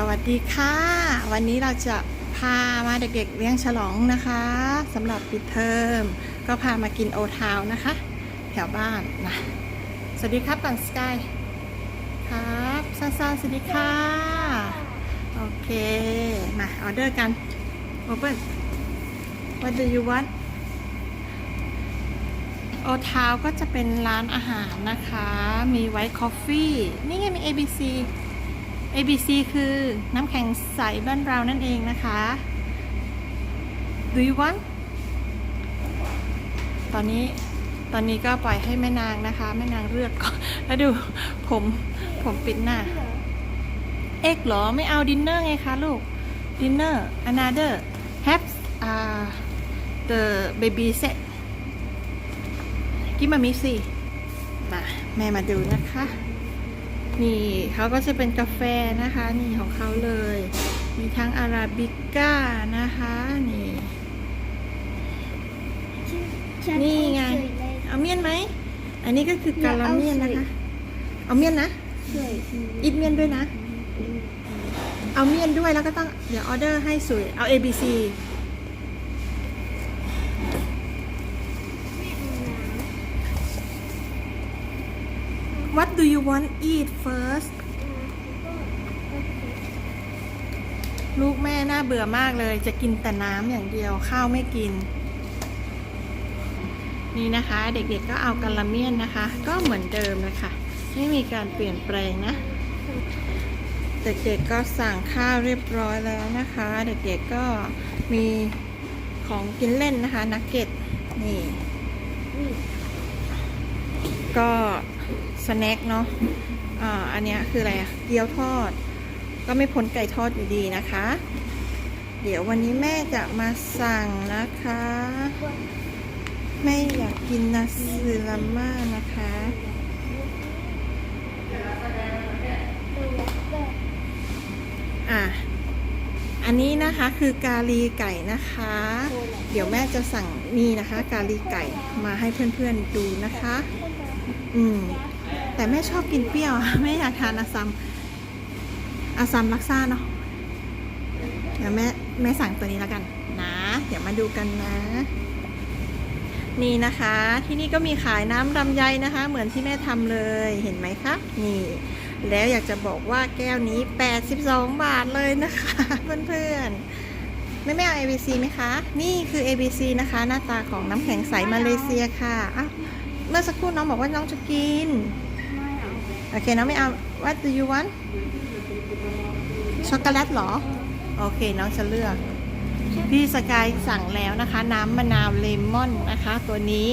สวัสดีค่ะ วันนี้เราจะพามาเด็กๆเลี้ยงฉลองนะคะสำหรับปิดเทอม ก็พามากินโอทาวนะคะ แถวบ้านนะสวัสดีครับก่อนสกายครับซาซาสวัสดีค่ะ โอเค มาออเดอร์กัน Open What do you want โอทาวก็จะเป็นร้านอาหารนะคะ มีไวท์คอฟฟี่ นี่ไงมี ABC ABC คือน้ำแข็งใสบ้านเรานั่นเองนะคะ Do you want ตอนนี้ตอนนี้ก็ปล่อยให้แม่นางนะคะ แม่นางเลือกก่อนแล้วดูผมผมปิดหน้า เอ็กเหรอไม่เอาดินเนอร์ไงคะลูกดินเนอร์ another have uh the baby set กินมามิสิมาแม่มาดูนะคะ นี่เขาก็จะเป็นกาแฟนะคะ นี่ของเขาเลย มีทั้งอาราบิก้านะคะนี่นี่ไงเอาเมียนไหมอันนี้ก็คือการาเมียนนะคะ เอาเมียนนะอิดเมียนด้วยนะ เอาเมียนด้วยแล้วก็ต้องเดี๋ยวออเดอร์ให้สวยเอา A B C What do you want eat first ลูกแม่น่าเบื่อมากเลย จะกินแต่น้ำอย่างเดียวข้าวไม่กิน นี่นะคะ เด็กๆก็เอากะละเมียนนะคะ ก็เหมือนเดิมเลยค่ะไม่มีการเปลี่ยนแปลงนะ เด็กๆก็สั่งข้าวเรียบร้อยแล้วนะคะ เด็กๆก็มีของกินเล่นนะคะนักเก็ตนี่ก็ สแน็คเนาะอ่าอันเนี้ยคืออะไรเกี๊ยวทอด ก็ไม่พ้นไก่ทอดอยู่ดีนะคะ เดี๋ยววันนี้แม่จะมาสั่งนะคะแม่อยากกินนาซึราม่านะคะอะอันนี้นะคะคือกาลีไก่นะคะ เดี๋ยวแม่จะสั่งนี่นะคะ กาลีไก่มาให้เพื่อนๆดูนะคะ อืม แต่แม่ชอบกินเปรี้ยวแม่อยากทานอาซัมอาซัมลักซ่าเนาะเดี๋ยวแม่แม่สั่งตัวนี้แล้วกันนะ เดี๋ยวมาดูกันนะ นี่นะคะ ที่นี่ก็มีขายน้ำลำไยนะคะ เหมือนที่แม่ทำเลยเห็นไหมคะนี่ แล้วอยากจะบอกว่าแก้วนี้ 82 บาทเลยนะคะ เพื่อนๆไม่ไม่เอา ABC ไหมคะ นี่คือ ABC นะคะ หน้าตาของน้ำแข็งใสมาเลเซียค่ะอ้าวเมื่อสักครู่น้องบอกว่าน้องจะกิน โอเคน้องไม่เอา What do you want ช็อกโกแลตเหรอ โอเคน้องจะเลือก พี่สกายสั่งแล้วนะคะ น้ำมะนาวเลมอนนะคะ ตัวนี้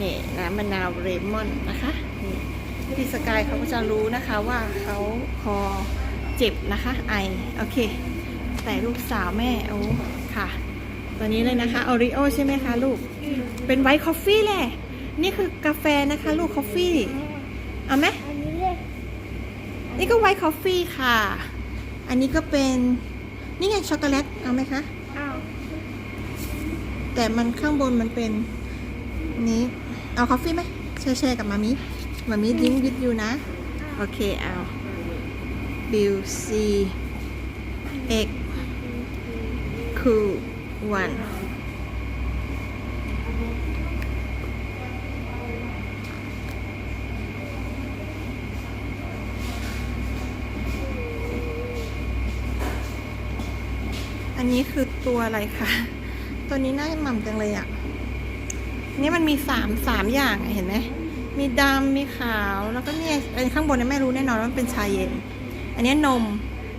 นี่น้ำมะนาวเลมอนนะคะนี่พี่สกายเขาก็จะรู้นะคะว่าเขาคอเจ็บนะคะไอโอเค แต่ลูกสาวแม่โอ้ค่ะ ตัวนี้เลยนะคะออริโอใช่ไหมคะลูก เป็นไวท์คอฟฟี่แหละ นี่คือกาแฟนะคะ ลูกคอฟฟี่ เอาไหมอันนี้เลยนี่ก็ไวท์คอฟฟี่ค่ะ อันนี้ก็เป็น นี่ไงช็อกโกแลต เอาไหมคะเอาแต่มันข้างบนมันเป็นนี้ เอาคอฟฟี่ไหมแชร์ๆกับมามิมามิดิ้งวิดอยู่นะ โอเค เอาบิวซีเอ็กคูวัน นี้คือตัวอะไรคะ ตัวนี้น่าหม่ำจังเลยอะ นี่มันมีสามสามอย่างเห็นไหม มีดำมีขาว แล้วก็เนี่ยไอ้ข้างบนเนี่ยแม่รู้แน่นอนว่ามันเป็นชาเย็น อันนี้นม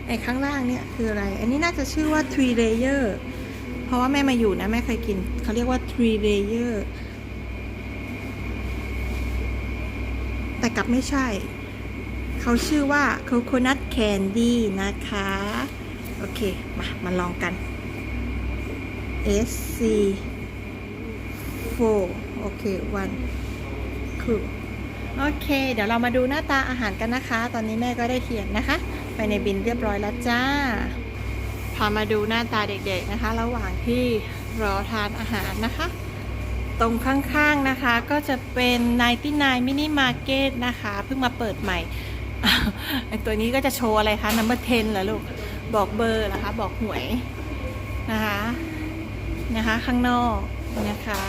ไอ้ข้างล่างเนี่ยคืออะไร อันนี้น่าจะชื่อว่า three layer เพราะว่าแม่มาอยู่นะแม่เคยกิน เขาเรียกว่า three layer แต่กลับไม่ใช่ เขาชื่อว่า coconut candy นะคะ โอเค มา มาลองกัน S C 4โอเค one คือโอเค เดี๋ยวเรามาดูหน้าตาอาหารกันนะคะ ตอนนี้แม่ก็ได้เขียนนะคะ ไปในบินเรียบร้อยแล้วจ้า พามาดูหน้าตาเด็กๆนะคะ ระหว่างที่รอทานอาหารนะคะ ตรงข้างๆนะคะก็จะเป็น99 Mini Market นะคะ เพิ่งมาเปิดใหม่ไอตัวนี้ก็จะโชว์อะไรคะ number 10เหรอลูก บอกเบอร์เหรอคะ บอกหวยนะคะนะคะ ข้างนอกนะคะ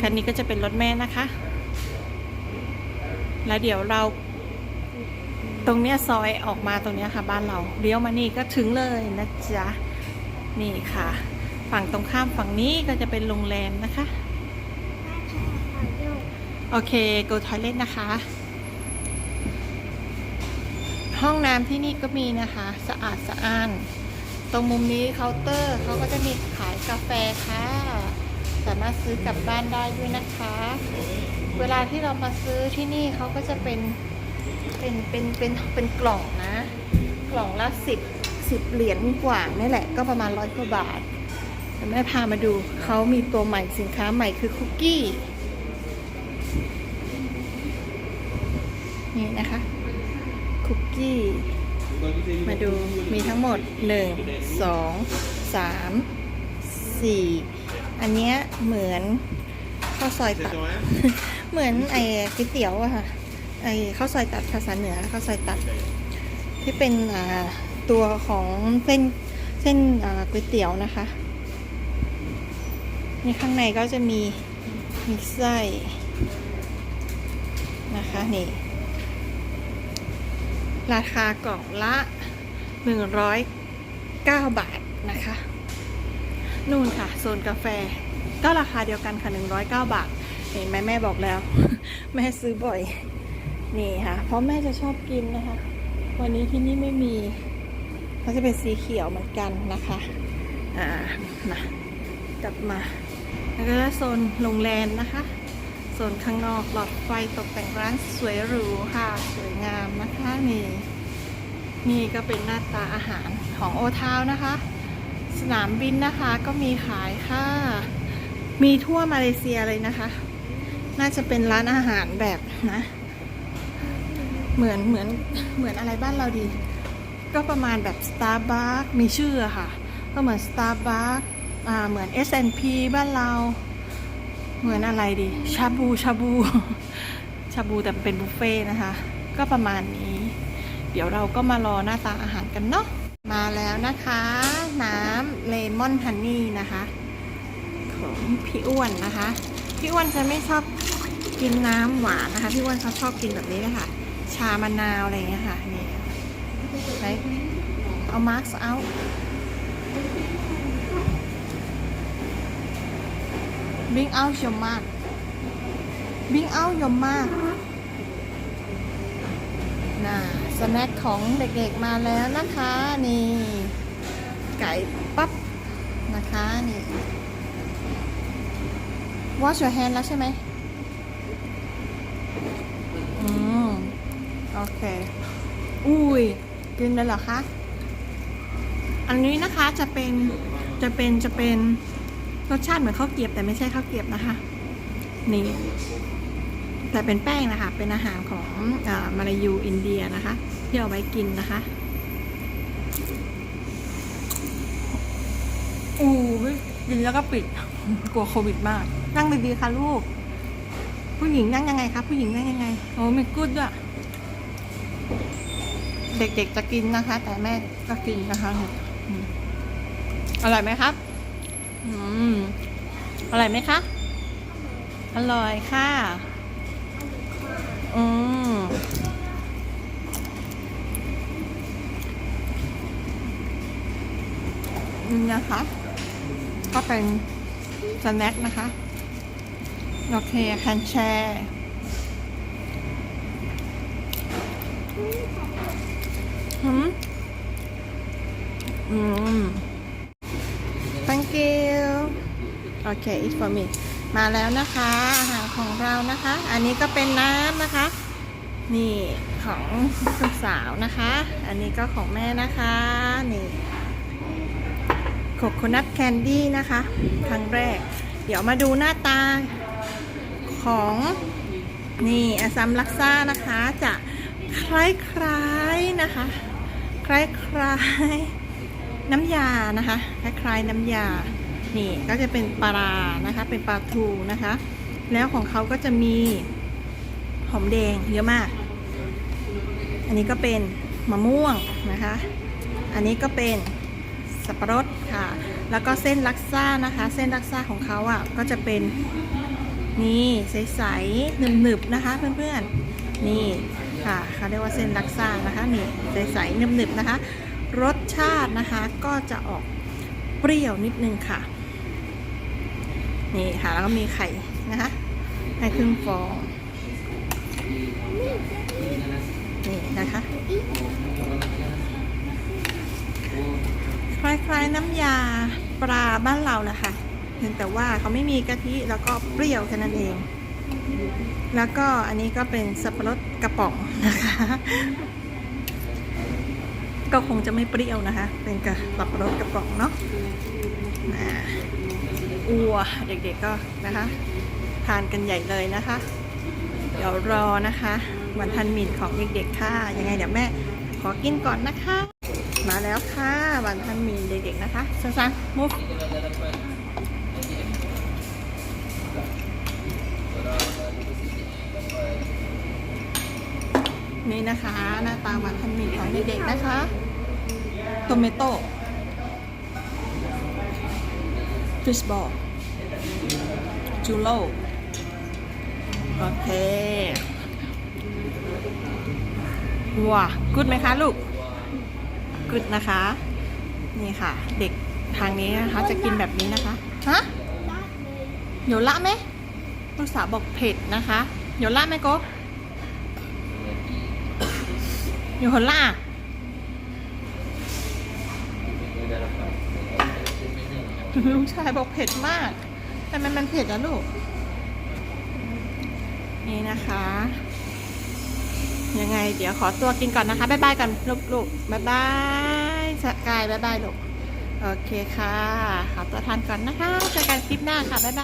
คันนี้ก็จะเป็นรถแม่นะคะ แล้วเดี๋ยวเรา ตรงเนี้ยซอยออกมาตรงเนี้ยค่ะ บ้านเราเลี้ยวมานี่ก็ถึงเลยนะจ๊ะนี่ค่ะ ฝั่งตรงข้ามฝั่งนี้ก็จะเป็นโรงแรมนะคะ โอเค go toilet นะคะ ห้องน้ำที่นี่ก็มีนะคะ สะอาดสะอ้าน ตรงมุมนี้เคาน์เตอร์เขาก็จะมีขายกาแฟค่ะ สามารถซื้อกลับบ้านได้ด้วยนะคะ เวลาที่เรามาซื้อที่นี่เขาก็จะเป็นเป็นเป็นเป็นเป็นกล่องนะ กล่องละสิบสิบเหรียญกว่านี่แหละก็ประมาณร้อยกว่าบาทแม่พามาดูเขามีตัวใหม่สินค้าใหม่คือคุกกี้นี่นะคะ คุกกี้มาดูมีทั้งหมด 1 2 3 4 อันเนี้ยเหมือนข้าวซอยตัด เหมือนไอ้ก๋วยเตี๋ยวอะค่ะ ไอ้ข้าวซอยตัดภาษาเหนือข้าวซอยตัด ที่เป็นอ่าตัวของเส้นเส้นอ่าก๋วยเตี๋ยวนะคะนี่ข้างในก็จะมีมีไส้นะคะนี่ ราคากล่องละ 109 บาทนะคะ นู่นค่ะ โซนกาแฟ ก็ราคาเดียวกันค่ะ 109 บาท เห็นไหมแม่บอกแล้ว แม่ซื้อบ่อย นี่ค่ะ เพราะแม่จะชอบกินนะคะ วันนี้ที่นี่ไม่มีเขาจะเป็นสีเขียวเหมือนกันนะคะ อ่า มากลับมา แล้วก็โซนโรงแรมนะคะ นข้างนอกหลอดไฟตกแต่งร้านสวยหรูค่ะ สวยงามนะคะนี่นี่ก็เป็นหน้าตาอาหารของโอทาวนะคะ สนามบินนะคะก็มีขายค่ะ มีทั่วมาเลเซียเลยนะคะ น่าจะเป็นร้านอาหารแบบนะ เหมือนเหมือนเหมือนอะไรบ้านเราดี ก็ประมาณแบบ Starbucks มีชื่อค่ะ ก็เหมือน Starbucks อ่าเหมือน S&P บ้านเรา เหมือนอะไรดี ชาบูชาบู ชาบูแต่เป็นบุฟเฟ่นะคะ ก็ประมาณนี้ เดี๋ยวเราก็มารอหน้าตาอาหารกันเนาะมาแล้วนะคะ น้ำเลมอนฮันนี่นะคะ ของพี่อ้วนนะคะ พี่อ้วนจะไม่ชอบกินน้ำหวานนะคะ พี่อ้วนเขาชอบกินแบบนี้เลยค่ะชามะนาวอะไรอย่างเงี้ยค่ะนี่ไหนเอามาร์กเอา Bring out your mark Bring out your mark น่ะสแน็คของเด็กๆมาแล้วนะคะ นี่ ไก่ปั๊บ นะคะ นี่ wash your hand แล้วใช่ไหมอืม โอเค อุ้ย กินเลยเหรอคะ อันนี้นะคะจะเป็นจะเป็นจะเป็น รสชาติเหมือนข้าวเกรียบแต่ไม่ใช่ข้าวเกรียบนะคะ นี่ แต่เป็นแป้งนะคะ เป็นอาหารของอามาลายูอินเดียนะคะที่เอาไว้กินนะคะอู้ยกินแล้วก็ปิด กลัวโควิดมาก นั่งดีๆค่ะลูก ผู้หญิงนั่งยังไงคะผู้หญิงนั่งยังไงโอ้ไม่กุดด้วยเด็กๆจะกินนะคะ แต่แม่ก็กินนะคะอืมอร่อยไหมครับ อืมอร่อยไหมคะ อร่อยค่ะ อืมนี่นะคะ ก็เป็นสแน็คนะคะ โอเคคันแชร์หืมอืม thank you โอเค it's for me มาแล้วนะคะอาหารของเรานะคะ อันนี้ก็เป็นน้ำนะคะ นี่ของลูกสาวนะคะ อันนี้ก็ของแม่นะคะนี่โคโคนัทแคนดี้นะคะ ครั้งแรก เดี๋ยวมาดูหน้าตาของนี่อาซัมลักซ่านะคะ จะคล้ายๆนะคะ คล้ายๆน้ำยานะคะ คล้ายๆน้ำยา นี่ก็จะเป็นปลานะคะ เป็นปลาทูนะคะ แล้วของเขาก็จะมีหอมแดงเยอะมาก อันนี้ก็เป็นมะม่วงนะคะ อันนี้ก็เป็นสับปะรดค่ะ แล้วก็เส้นลักซ่านะคะ เส้นลักซ่าของเขาอะก็จะเป็นนี่ใสๆหนึบๆนะคะเพื่อนๆ นี่ค่ะเขาเรียกว่าเส้นลักซ่านะคะนี่ใสๆหนึบๆนะคะ รสชาตินะคะก็จะออกเปรี้ยวนิดนึงค่ะ นี่ค่ะแล้วก็มีไข่นะคะให้ครึ่งฟองนี่นะคะคล้ายๆน้ำยาปลาบ้านเรานะคะเพียงแต่ว่าเขาไม่มีกะทิแล้วก็เปรี้ยวแค่นั้นเอง แล้วก็อันนี้ก็เป็นสับปะรดกระป๋องนะคะ ก็คงจะไม่เปรี้ยวนะคะ เป็นกระสับปะรดกระป๋องเนาะ อัวเด็กๆก็นะคะ ทานกันใหญ่เลยนะคะ เดี๋ยวรอนะคะวันทันมินของเด็กๆค่ะ ยังไงเดี๋ยวแม่ขอกินก่อนนะคะ มาแล้วค่ะวันทันมินเด็กๆนะคะซันๆมุกนี่นะคะ หน้าตาวันทันมินของเด็กๆนะคะโตเมโต้ ฟิชบอลจูโลโอเค ว้ากุดไหมคะลูกกุดนะคะ นี่ค่ะ เด็กทางนี้นะคะ จะกินแบบนี้นะคะ ฮะโยละไหมลูกสาวบอกเผ็ดนะคะโยละไหมโกโยละ ลุงชายบอกเผ็ดมากแต่มันมันเผ็ดนะลูก นี่นะคะ ยังไง เดี๋ยวขอตัวกินก่อนนะคะบ๊ายบายกันลูกๆบ๊ายบายสกายบ๊ายบายลูก โอเคค่ะ ขอตัวทานก่อนนะคะเจอกันคลิปหน้าค่ะบ๊ายบาย